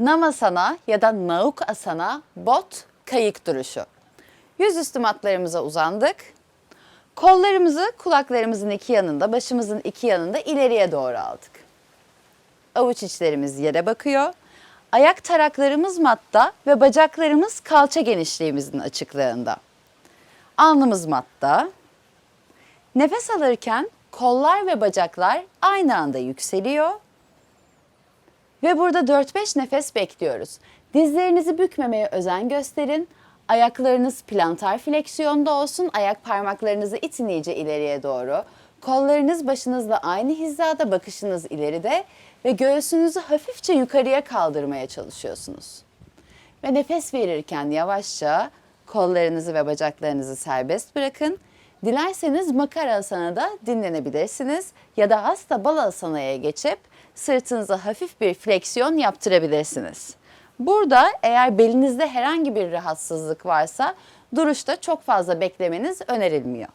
Namasana ya da Nauk Asana bot kayık duruşu. Yüzüstü matlarımıza uzandık. Kollarımızı kulaklarımızın iki yanında, başımızın iki yanında ileriye doğru aldık. Avuç içlerimiz yere bakıyor. Ayak taraklarımız matta ve bacaklarımız kalça genişliğimizin açıklığında. Alnımız matta. Nefes alırken kollar ve bacaklar aynı anda yükseliyor. Ve burada 4-5 nefes bekliyoruz. Dizlerinizi bükmemeye özen gösterin. Ayaklarınız plantar fleksiyonda olsun. Ayak parmaklarınızı itin iyice ileriye doğru. Kollarınız başınızla aynı hizada, bakışınız ileride ve göğsünüzü hafifçe yukarıya kaldırmaya çalışıyorsunuz. Ve nefes verirken yavaşça kollarınızı ve bacaklarınızı serbest bırakın. Dilerseniz makara asanada dinlenebilirsiniz ya da hasta bal asanaya geçip sırtınıza hafif bir fleksiyon yaptırabilirsiniz. Burada eğer belinizde herhangi bir rahatsızlık varsa duruşta çok fazla beklemeniz önerilmiyor.